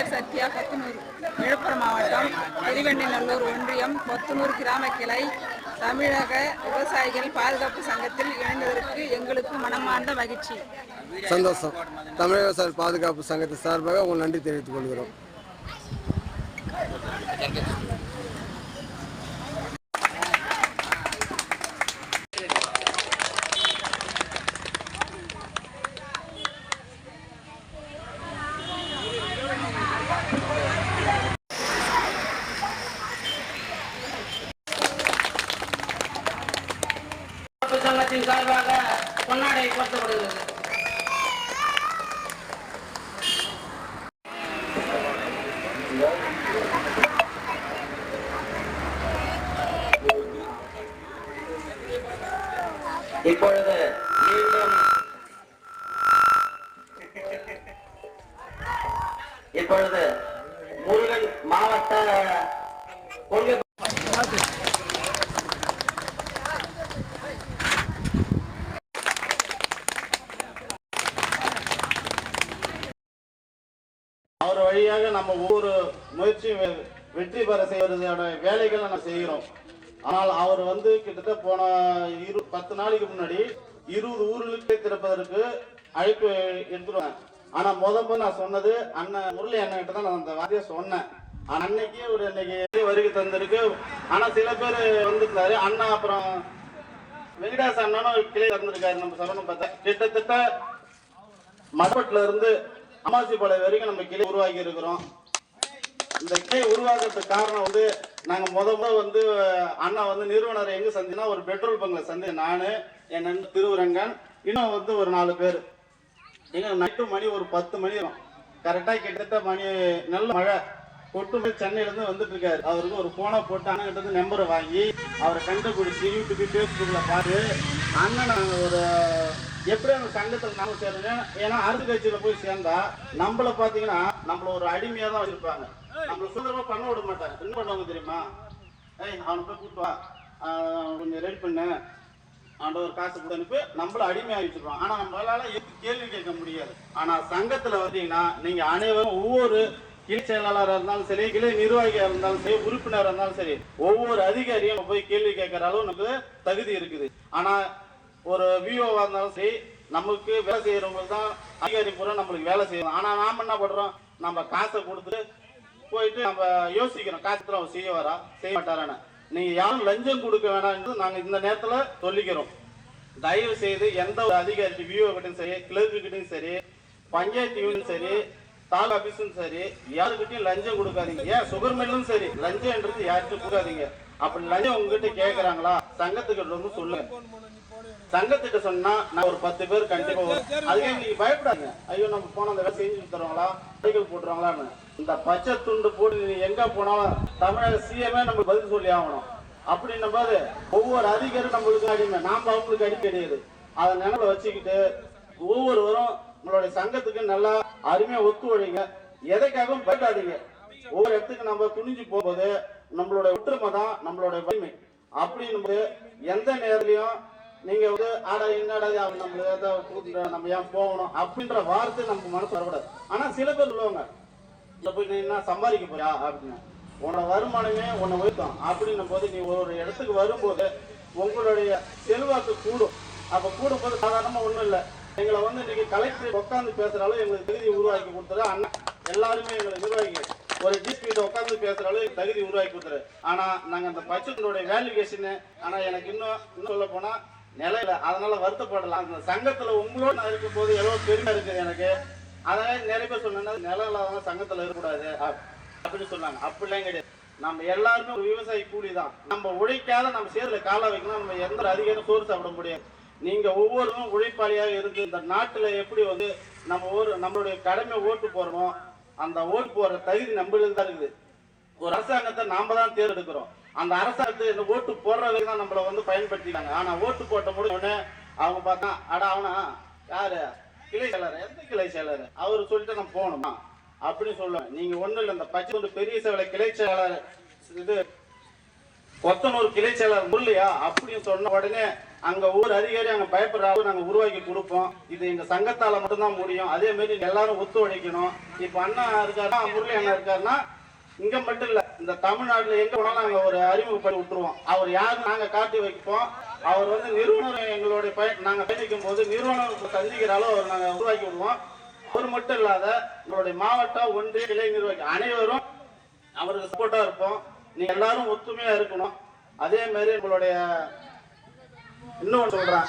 பேர் சத்யா கொத்தனூர் விழுப்புரம் மாவட்டம் திருவெண்ணிநல்லூர் ஒன்றியம் கொத்தனூர் கிராம கிளை தமிழக விவசாயிகள் பாதுகாப்பு சங்கத்தில் இணைந்ததற்கு எங்களுக்கு மனமார்ந்த மகிழ்ச்சி. சந்தோஷம். தமிழக விவசாய பாதுகாப்பு சங்கத்தின் சார்பாக உங்கள் நன்றி தெரிவித்துக் கொள்கிறோம். பாதுகாப்பு சார்பாக பொன்னாடை போர்த்தப்படுகிறது இப்பொழுது மீண்டும் இப்பொழுது முருகன் மாவட்ட கொள்கை படிப்படியாக நம்ம ஒவ்வொரு முயற்சி வெற்றி பெற செய்வதோட வேலைகளை நம்ம செய்கிறோம். ஆனால் அவர் வந்து கிட்டத்தட்ட போன இரு பத்து நாளைக்கு முன்னாடி இருபது ஊர்களுக்கு திறப்பதற்கு அழைப்பு எடுத்துருவேன் ஆனா முத நான் சொன்னது அண்ணன் முரளி அண்ணன் கிட்ட தான் நான் அந்த வார்த்தையை சொன்னேன். ஆனா அன்னைக்கு ஒரு இன்னைக்கு வருகை தந்திருக்கு. ஆனா சில பேர் வந்துருந்தாரு அண்ணா அப்புறம் வெங்கடாஸ் அண்ணனும் கிளை திறந்திருக்காரு நம்ம சொல்லணும் பார்த்தா. கிட்டத்தட்ட மடப்பட்டுல இருந்து அமாசிப்பாளையம் வரைக்கும் நம்ம கிளை உருவாக்கி இருக்கிறோம். இந்த கிளை உருவாக்குறதுக்கு காரணம் வந்து நாங்க முத முத வந்து அண்ணா வந்து நிறுவனர் எங்க சந்தினா ஒரு பெட்ரோல் பங்க்ல சந்தி நானு என் நண்பர் திருவரங்கன் இன்னும் வந்து ஒரு நாலு பேர். எங்க நைட்டு மணி ஒரு பத்து மணி கரெக்டா கிட்டத்தட்ட மணி நல்ல மழை. கொட்டுமே சென்னையிலேருந்து வந்துட்டு இருக்காரு. அவருக்கு ஒரு ஃபோனை போட்டு அண்ணன் கிட்ட இருந்து நம்பரை வாங்கி அவரை கண்டுபிடிச்சி யூடியூப் ஃபேஸ்புக்கில் பார்த்து அண்ணன் நாங்கள் ஒரு எப்படி அந்த சங்கத்தில் நாம சேருங்க ஏன்னா அரசு கட்சியில போய் சேர்ந்தா நம்மள பாத்தீங்கன்னா நம்மள ஒரு அடிமையா தான் வச்சிருப்பாங்க நம்மள சுதந்திரமா பண்ண விட மாட்டாங்க. என்ன பண்ணுவாங்க தெரியுமா? ஏய் அவனை போய் கூப்பிட்டு வா. கொஞ்சம் ரெடி பண்ணு. ஒரு காசு கொடுத்து அனுப்பி. நம்மள அடிமையாக வச்சிருக்கோம் ஆனா நம்மளால எதுக்கு கேள்வி கேட்க முடியாது. ஆனா சங்கத்துல வந்தீங்கன்னா நீங்க அனைவரும் ஒவ்வொரு கிளை செயலாளராக இருந்தாலும் சரி கிளை நிர்வாகியாக இருந்தாலும் சரி உறுப்பினராக இருந்தாலும் சரி ஒவ்வொரு அதிகாரியும் போய் கேள்வி கேட்கற அளவு நமக்கு தகுதி இருக்குது. ஆனா ஒரு விஓவா இருந்தாலும் சரி நமக்கு வேலை செய்யறவங்க தான் அதிகாரி பூரா நம்மளுக்கு வேலை செய்யணும். ஆனா நாம என்ன பண்றோம்? நம்ம காசை கொடுத்துட்டு போயிட்டு நம்ம யோசிக்கிறோம் காசு அவர் செய்ய வரா செய்ய மாட்டாரான்னு நீங்க யாரும் லஞ்சம் கொடுக்க வேணாம்னு நாங்க இந்த நேரத்துல சொல்லிக்கிறோம். தயவு செய்து எந்த ஒரு அதிகாரி விஓ கிட்டையும் சரி கிளர்க்கு கிட்டையும் சரி பஞ்சாயத்து யூனியும் சரி தாலுகா ஆபீஸும் சரி யாருக்கிட்டையும் லஞ்சம் கொடுக்காதீங்க. ஏன்? சுகர் மில்லும் சரி. லஞ்சம்ன்றது யாருக்கும் கொடுக்காதீங்க. அப்படி லஞ்சம் உங்ககிட்ட கேட்குறாங்களா சங்கத்துக்கிட்ட வந்து சொல்லுங்க. சங்கத்திட்ட சொன்னா நான் ஒரு பத்து பேர் கண்டிப்பா அதுக்கே நீங்க பயப்படாதீங்க. ஐயோ நம்ம போன அந்த வேலை செஞ்சு தருவாங்களா? அடிக்கல் போட்டுருவாங்களான்னு. இந்த பச்சை துண்டு போட்டு நீ எங்க போனாலும் தமிழக சிஎம்ஏ நம்ம பதில் சொல்லி ஆகணும். அப்படின்னும் போது ஒவ்வொரு அதிகாரி நம்மளுக்கு அடிமை. நாம அவங்களுக்கு அடி கிடையாது. அதை நினைவுல வச்சுக்கிட்டு ஒவ்வொருவரும் நம்மளுடைய சங்கத்துக்கு நல்லா அருமையா ஒத்துழைங்க எதைக்காகவும் பயப்படாதீங்க. ஒவ்வொரு இடத்துக்கு நம்ம துணிஞ்சு போகும்போது நம்மளோட ஒற்றுமை தான் நம்மளோட வலிமை. அப்படின்னும் எந்த நேரலையும் நீங்க வந்து ஆடா என்னடா அவன் நம்மள ஏதாவது கூட்டிட்டு நம்ம ஏன் போகணும் அப்படின்ற வார்த்தை நம்ம மனசு வரக்கூடாது. ஆனா சில பேர் சொல்லுவாங்க இல்லை போய் நீ என்ன சம்பாதிக்க போறியா? அப்படின்னு. உன்னோட வருமானமே உன்னை உயர்த்தும். அப்படின்னும் போது நீ ஒரு இடத்துக்கு வரும்போது உங்களுடைய செல்வாக்கு கூடும். அப்ப கூடும்போது சாதாரணமா ஒண்ணும் இல்லை. எங்களை வந்து இன்னைக்கு கலெக்டர் உட்காந்து பேசுறாலும் எங்களுக்கு தகுதி உருவாக்கி கொடுத்துரு. அண்ணன் எல்லாருமே எங்களுக்கு நிர்வாகிகள் ஒரு டிஸ்பியூட் உட்காந்து பேசுறாலும் எங்களுக்கு தகுதி உருவாக்கி கொடுத்துரு. ஆனா நாங்க அந்த பட்ஜெட்டோட வேல்யூகேஷன் ஆனா எனக்கு இன்னும் இன்னும் சொல்ல போனா நிலையில அதனால வருத்தப்படலாம். அந்த சங்கத்துல உங்களோட நான் இருக்கும் போது எவ்வளவு பெருமை இருக்குது எனக்கு? அதனால நிறைய பேர் சொன்னா நிலம் இல்லாதவங்க சங்கத்துல இருக்கக்கூடாது. அப்~ அப்படின்னு சொன்னாங்க. அப்படிலாம் கிடையாது. நம்ம எல்லாருமே ஒரு விவசாயி கூலி தான். நம்ம உழைக்காத நம்ம சேர்ல கால வைக்கணும் நம்ம எந்த அதிகாரம் சோறு சாப்பிட முடியாது. நீங்க ஒவ்வொருவரும் உழைப்பாளியாக இருந்து இந்த நாட்டுல எப்படி வந்து நம்ம ஒரு நம்மளுடைய கடமை ஓட்டு போறோமோ அந்த ஓட்டு போற தகுதி நம்மளுக்கு தான் இருக்குது. ஒரு அரசாங்கத்தை நாம தான் தேர்ந்தெடுக்கிறோம். அந்த அரசாங்கத்தை இந்த ஓட்டு போடுற வரைக்கும் தான் நம்மளை வந்து பயன்படுத்திட்டாங்க. ஆனா ஓட்டு போட்ட முடிஞ்ச உடனே அவங்க பார்த்தா அட அவனா யாரு? கிளை செயலர் எந்த கிளை செயலர் அவர் சொல்லிட்டு நம்ம போகணுமா? அப்படின்னு சொல்லுவேன் நீங்க ஒண்ணு இல்லை இந்த பச்சை துண்டு பெரிய சேவலை கிளை செயலர் இது கொத்தனூர் கிளை செயலர் முல்லையா அப்படின்னு சொன்ன உடனே அங்க ஊர் அதிகாரி அங்க பயப்படுறாங்க நாங்க உருவாக்கி கொடுப்போம். இது எங்க சங்கத்தால மட்டும்தான் முடியும். அதே மாதிரி எல்லாரும் ஒத்துழைக்கணும். இப்ப அண்ணா இருக்காருன்னா முரளி அண்ணா இருக்காருன்னா இங்க மட்டும் இல்ல இந்த தமிழ்நாட்டுல எங்க போனாலும் நாங்க ஒரு அறிமுகப்படுத்தி விட்டுருவோம். அவர் யாரு நாங்க காட்டி வைப்போம். அவர் வந்து நிறுவனர் எங்களுடைய பய நாங்க பயணிக்கும் போது நிறுவனம் சந்திக்கிற அளவு அவர் நாங்க உருவாக்கி விடுவோம். அவர் மட்டும் இல்லாத உங்களுடைய மாவட்ட ஒன்றிய கிளை நிர்வாகி அனைவரும் அவருக்கு சப்போர்ட்டா இருப்போம். நீங்க எல்லாரும் ஒத்துமையா இருக்கணும். அதே மாதிரி உங்களுடைய இன்னொன்று சொல்றேன்.